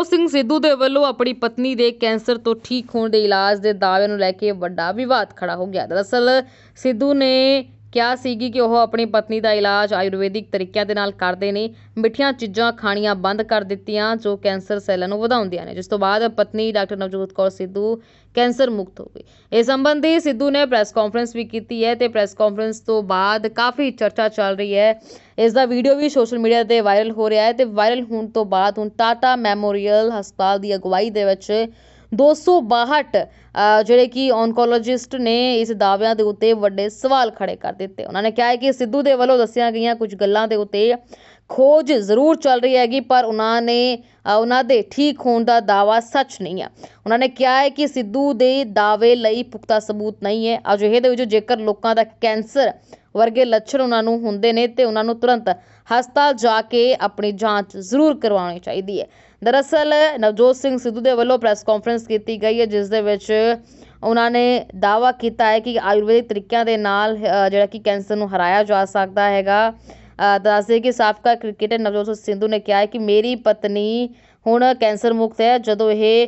ਨਵਜੋਤ ਸਿੰਘ ਸਿੱਧੂ ਦੇ ਵੱਲੋਂ ਆਪਣੀ ਪਤਨੀ ਦੇ ਕੈਂਸਰ ਤੋਂ ਠੀਕ ਹੋਣ ਦੇ ਇਲਾਜ ਦੇ ਦਾਅਵੇ ਨੂੰ ਲੈ ਕੇ ਵੱਡਾ ਵਿਵਾਦ ਖੜਾ ਹੋ ਗਿਆ। ਦਰਅਸਲ ਸਿੱਧੂ ਨੇ ਕਿਹਾ ਸੀਗੀ ਕਿ ਉਹ ਆਪਣੀ ਪਤਨੀ ਦਾ ਇਲਾਜ ਆਯੁਰਵੈਦਿਕ ਤਰੀਕਿਆਂ ਦੇ ਨਾਲ ਕਰਦੇ ਨੇ, ਮਿੱਠੀਆਂ ਚੀਜ਼ਾਂ ਖਾਣੀਆਂ ਬੰਦ ਕਰ ਦਿੱਤੀਆਂ ਜੋ ਕੈਂਸਰ ਸੈੱਲਾਂ ਨੂੰ ਵਧਾਉਂਦੀਆਂ ਨੇ। ਜਿਸ ਤੋਂ ਬਾਅਦ ਪਤਨੀ ਡਾਕਟਰ ਨਵਜੋਤ ਕੌਰ ਸਿੱਧੂ ਕੈਂਸਰ ਮੁਕਤ ਹੋ ਗਈ ਇਸ ਸੰਬੰਧੀ ਸਿੱਧੂ ਨੇ ਪ੍ਰੈਸ ਕਾਨਫਰੰਸ ਵੀ ਕੀਤੀ ਹੈ ਤੇ ਪ੍ਰੈਸ ਕਾਨਫਰੰਸ ਤੋਂ ਬਾਅਦ ਕਾਫੀ ਚਰਚਾ ਚੱਲ ਰਹੀ ਹੈ। ਇਸ ਦਾ ਵੀਡੀਓ ਵੀ ਸੋਸ਼ਲ ਮੀਡੀਆ ਤੇ ਵਾਇਰਲ ਹੋ ਰਿਹਾ ਹੈ ਤੇ ਵਾਇਰਲ ਹੋਣ ਤੋਂ ਬਾਅਦ ਹੁਣ ਟਾਟਾ ਮੈਮੋਰੀਅਲ ਹਸਪਤਾਲ ਦੀ ਅਗਵਾਈ ਦੇ ਵਿੱਚ 262 ਅ, ਜਿਹੜੇ ਕਿ ਔਨਕੋਲੋਜਿਸਟ ਨੇ ਇਸ ਦਾਅਵਿਆਂ ਦੇ ਉੱਤੇ ਵੱਡੇ ਸਵਾਲ ਖੜੇ ਕਰ ਦਿੱਤੇ। ਉਹਨਾਂ ਨੇ ਕਿਹਾ ਹੈ ਕਿ ਸਿੱਧੂ ਦੇ ਵੱਲੋਂ ਦੱਸੀਆਂ ਗਈਆਂ ਕੁਝ ਗੱਲਾਂ ਦੇ ਉੱਤੇ ਖੋਜ ਜ਼ਰੂਰ ਚੱਲ ਰਹੀ ਹੈਗੀ ਪਰ ਉਹਨਾਂ ਨੇ ਉਹਨਾਂ ਦੇ ਠੀਕ ਹੋਣ ਦਾ ਦਾਅਵਾ ਸੱਚ ਨਹੀਂ ਹੈ ਉਹਨਾਂ ਨੇ ਕਿਹਾ ਹੈ ਕਿ ਸਿੱਧੂ ਦੇ ਦਾਅਵੇ ਲਈ ਪੁਖਤਾ ਸਬੂਤ ਨਹੀਂ ਹੈ। ਅਜਿਹੇ ਦੇ ਵਿੱਚ ਜੇਕਰ ਲੋਕਾਂ ਦਾ ਕੈਂਸਰ ਵਰਗੇ ਲੱਛਣ ਉਹਨਾਂ ਨੂੰ ਹੁੰਦੇ ਨੇ ਤੇ ਉਹਨਾਂ ਨੂੰ ਤੁਰੰਤ ਹਸਪਤਾਲ ਜਾ ਕੇ ਆਪਣੀ ਜਾਂਚ ਜ਼ਰੂਰ ਕਰਵਾਉਣੀ ਚਾਹੀਦੀ ਹੈ। ਦਰਅਸਲ ਨਵਜੋਤ ਸਿੰਘ ਸਿੱਧੂ ਦੇ ਵੱਲੋਂ ਪ੍ਰੈਸ ਕਾਨਫਰੰਸ ਕੀਤੀ ਗਈ ਹੈ ਜਿਸ ਦੇ ਵਿੱਚ ਉਹਨਾਂ ਨੇ ਦਾਅਵਾ ਕੀਤਾ ਹੈ ਕਿ ਆਯੁਰਵੈਦਿਕ ਤਰੀਕਿਆਂ ਦੇ ਨਾਲ ਜਿਹੜਾ ਕਿ ਕੈਂਸਰ ਨੂੰ ਹਰਾਇਆ ਜਾ ਸਕਦਾ ਹੈਗਾ। ਅ, ਦੱਸਦੇ ਕਿ ਸਾਬਕਾ ਕ੍ਰਿਕਟਰ ਨਵਜੋਤ ਸਿੰਘ ਸਿੱਧੂ ਨੇ ਕਿਹਾ ਹੈ ਕਿ ਮੇਰੀ ਪਤਨੀ ਹੁਣ ਕੈਂਸਰ ਮੁਕਤ ਹੈ ਜਦੋਂ ਇਹ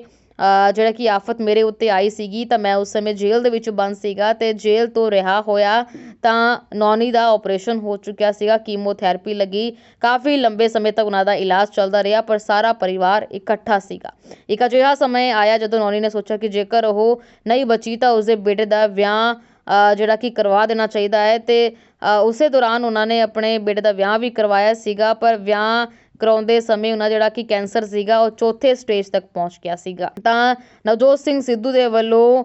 ਜਿਹੜਾ ਕਿ ਆਫਤ ਮੇਰੇ ਉੱਤੇ ਆਈ ਸੀਗੀ, ਤਾਂ ਮੈਂ ਉਸ ਸਮੇਂ ਜੇਲ੍ਹ ਦੇ ਵਿੱਚ ਬੰਦ ਸੀਗਾ ਤੇ ਜੇਲ੍ਹ ਤੋਂ ਰਿਹਾ ਹੋਇਆ ਤਾਂ ਨੌਨੀ ਦਾ ਆਪਰੇਸ਼ਨ ਹੋ ਚੁੱਕਿਆ ਸੀਗਾ ਕੀਮੋਥੈਰੇਪੀ ਲੱਗੀ। ਕਾਫੀ ਲੰਬੇ ਸਮੇਂ ਤੱਕ ਉਹਨਾਂ ਦਾ ਇਲਾਜ ਚੱਲਦਾ ਰਿਹਾ, ਪਰ ਸਾਰਾ ਪਰਿਵਾਰ ਇਕੱਠਾ ਸੀਗਾ। ਇੱਕ ਅਜਿਹਾ ਸਮੇਂ ਆਇਆ ਜਦੋਂ ਨੌਨੀ ਨੇ ਸੋਚਿਆ ਕਿ ਜੇਕਰ ਉਹ ਨਹੀਂ ਬਚੀ ਤਾਂ ਉਸਦੇ ਬੇਟੇ ਦਾ ਵਿਆਹ ਜਿਹੜਾ ਕਿ ਕਰਵਾ ਦੇਣਾ ਚਾਹੀਦਾ ਹੈ ਤੇ ਉਸੇ ਦੌਰਾਨ ਉਹਨਾਂ ਨੇ ਆਪਣੇ ਬੇਟੇ ਦਾ ਵਿਆਹ ਵੀ ਕਰਵਾਇਆ ਸੀਗਾ, ਪਰ ਵਿਆਹ ਕਰਾਉਂਦੇ ਸਮੇਂ ਉਹਨਾਂ ਜਿਹੜਾ ਕਿ ਕੈਂਸਰ ਸੀਗਾ, ਉਹ ਚੌਥੇ ਸਟੇਜ ਤੱਕ ਪਹੁੰਚ ਗਿਆ ਸੀਗਾ। ਤਾਂ ਨਵਜੋਤ ਸਿੰਘ ਸਿੱਧੂ ਦੇ ਵੱਲੋਂ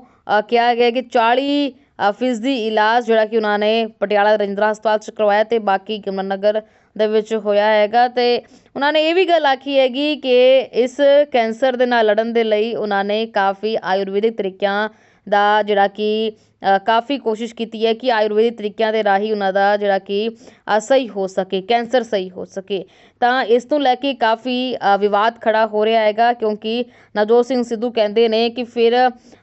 ਕਿਹਾ ਗਿਆ ਕਿ 40 ਫੀਸਦੀ ਇਲਾਜ ਜਿਹੜਾ ਕਿ ਉਹਨਾਂ ਨੇ ਪਟਿਆਲਾ ਰਜਿੰਦਰਾ ਹਸਪਤਾਲ 'ਚ ਕਰਵਾਇਆ ਤੇ ਬਾਕੀ ਨਗਰ ਦੇ ਵਿੱਚ ਹੋਇਆ ਹੈਗਾ। ਤੇ ਉਹਨਾਂ ਨੇ ਇਹ ਵੀ ਗੱਲ ਆਖੀ ਹੈਗੀ ਕਿ ਇਸ ਕੈਂਸਰ ਦੇ ਨਾਲ ਲੜਨ ਦੇ ਲਈ ਉਹਨਾਂ ਨੇ ਕਾਫੀ ਆਯੁਰਵੈਦਿਕ ਤਰੀਕਿਆਂ ਦਾ ਜਿਹੜਾ ਕਿ ਕਾਫੀ ਕੋਸ਼ਿਸ਼ ਕੀਤੀ ਹੈ ਕਿ ਆਯੁਰਵੈਦਿਕ ਤਰੀਕਿਆਂ ਦੇ ਰਾਹੀਂ ਉਹਨਾਂ ਦਾ ਜਿਹੜਾ ਕਿ ਸਹੀ ਹੋ ਸਕੇ, ਕੈਂਸਰ ਸਹੀ ਹੋ ਸਕੇ। ਤਾਂ ਇਸ ਤੋਂ ਲੈ ਕੇ ਕਾਫੀ ਵਿਵਾਦ ਖੜਾ ਹੋ ਰਿਹਾ ਹੈਗਾ ਕਿਉਂਕਿ ਨਵਜੋਤ ਸਿੰਘ ਸਿੱਧੂ ਕਹਿੰਦੇ ਨੇ ਕਿ ਫਿਰ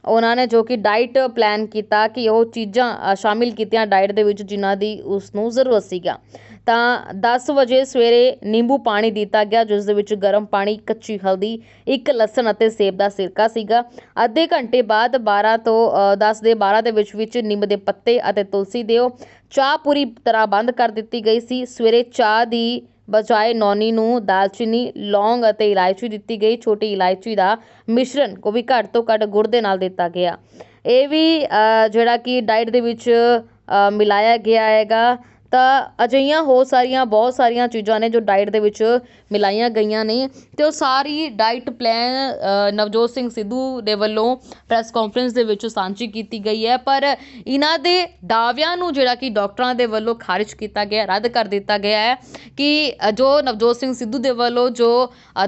ਉਹਨਾਂ ਨੇ ਜੋ ਕਿ ਡਾਈਟ ਪਲਾਨ ਕੀਤਾ ਕਿ ਉਹ ਚੀਜ਼ਾਂ ਸ਼ਾਮਿਲ ਕੀਤੀਆਂ ਡਾਈਟ ਦੇ ਵਿੱਚ ਜਿਨ੍ਹਾਂ ਦੀ ਉਸ ਨੂੰ ਜ਼ਰੂਰਤ ਸੀਗਾ। ਤਾਂ ਦਸ ਵਜੇ ਸਵੇਰੇ ਨਿੰਬੂ ਪਾਣੀ ਦਿੱਤਾ ਗਿਆ ਜਿਸ ਦੇ ਵਿੱਚ ਗਰਮ ਪਾਣੀ ਕੱਚੀ ਹਲਦੀ ਇੱਕ ਲਸਣ ਅਤੇ ਸੇਬ ਦਾ ਸਿਰਕਾ ਸੀਗਾ। ਅੱਧੇ ਘੰਟੇ ਬਾਅਦ 12 ਤੋਂ ਅ, 10 ਦੇ 12 ਦੇ ਵਿੱਚ ਵਿੱਚ ਨਿੰਮ ਦੇ ਪੱਤੇ ਅਤੇ ਤੁਲਸੀ ਦਿਓ। ਚਾਹ ਪੂਰੀ ਤਰ੍ਹਾਂ ਬੰਦ ਕਰ ਦਿੱਤੀ ਗਈ ਸੀ। ਸਵੇਰੇ ਚਾਹ ਦੀ ਬਜਾਏ ਨੌਨੀ ਨੂੰ ਦਾਲਚੀਨੀ ਲੌਂਗ ਅਤੇ ਇਲਾਇਚੀ ਦਿੱਤੀ ਗਈ। ਛੋਟੀ ਇਲਾਇਚੀ ਦਾ ਮਿਸ਼ਰਣ ਉਹ ਵੀ ਘੱਟ ਤੋਂ ਘੱਟ ਗੁੜ ਦੇ ਨਾਲ ਦਿੱਤਾ ਗਿਆ। ਇਹ ਵੀ ਜਿਹੜਾ ਕਿ ਡਾਈਟ ਦੇ ਵਿੱਚ ਮਿਲਾਇਆ ਗਿਆ ਹੈਗਾ। ਤਾਂ ਅਜਿਹੀਆਂ ਹੋਰ ਸਾਰੀਆਂ, ਬਹੁਤ ਸਾਰੀਆਂ ਚੀਜ਼ਾਂ ਨੇ ਜੋ ਡਾਇਟ ਦੇ ਵਿੱਚ ਮਿਲਾਈਆਂ ਗਈਆਂ ਨੇ ਅਤੇ ਉਹ ਸਾਰੀ ਡਾਇਟ ਪਲੈਨ ਨਵਜੋਤ ਸਿੰਘ ਸਿੱਧੂ ਦੇ ਵੱਲੋਂ ਪ੍ਰੈਸ ਕਾਨਫਰੰਸ ਦੇ ਵਿੱਚ ਸਾਂਝੀ ਕੀਤੀ ਗਈ ਹੈ। ਪਰ ਇਹਨਾਂ ਦੇ ਦਾਅਵਿਆਂ ਨੂੰ ਜਿਹੜਾ ਕਿ ਡਾਕਟਰਾਂ ਦੇ ਵੱਲੋਂ ਖਾਰਿਜ ਕੀਤਾ ਗਿਆ, ਰੱਦ ਕਰ ਦਿੱਤਾ ਗਿਆ ਹੈ ਕਿ ਜੋ ਨਵਜੋਤ ਸਿੰਘ ਸਿੱਧੂ ਦੇ ਵੱਲੋਂ ਜੋ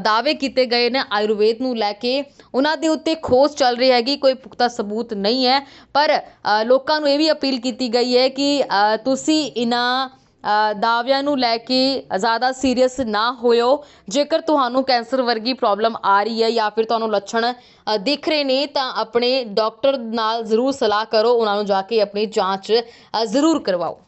ਦਾਅਵੇ ਕੀਤੇ ਗਏ ਨੇ ਆਯੁਰਵੇਦ ਨੂੰ ਲੈ ਕੇ, ਉਹਨਾਂ ਦੇ ਉੱਤੇ ਖੋਜ ਚੱਲ ਰਹੀ ਹੈਗੀ, ਕੋਈ ਪੁਖਤਾ ਸਬੂਤ ਨਹੀਂ ਹੈ। ਪਰ ਲੋਕਾਂ ਨੂੰ ਇਹ ਵੀ ਅਪੀਲ ਕੀਤੀ ਗਈ ਹੈ ਕਿ ਤੁਸੀਂ ਇਹਨਾਂ ਦਾਅਵਿਆਂ ਨੂੰ ਲੈ ਕੇ ਜ਼ਿਆਦਾ ਸੀਰੀਅਸ ਨਾ ਹੋਇਓ। ਜੇਕਰ ਤੁਹਾਨੂੰ ਕੈਂਸਰ ਵਰਗੀ ਪ੍ਰੋਬਲਮ ਆ ਰਹੀ ਹੈ ਜਾਂ ਫਿਰ ਤੁਹਾਨੂੰ ਲੱਛਣ ਦਿਖ ਰਹੇ ਨੇ, ਤਾਂ ਆਪਣੇ ਡਾਕਟਰ ਨਾਲ ਜ਼ਰੂਰ ਸਲਾਹ ਕਰੋ। ਉਹਨਾਂ ਨੂੰ ਜਾ ਕੇ ਆਪਣੀ ਜਾਂਚ ਜ਼ਰੂਰ ਕਰਵਾਓ।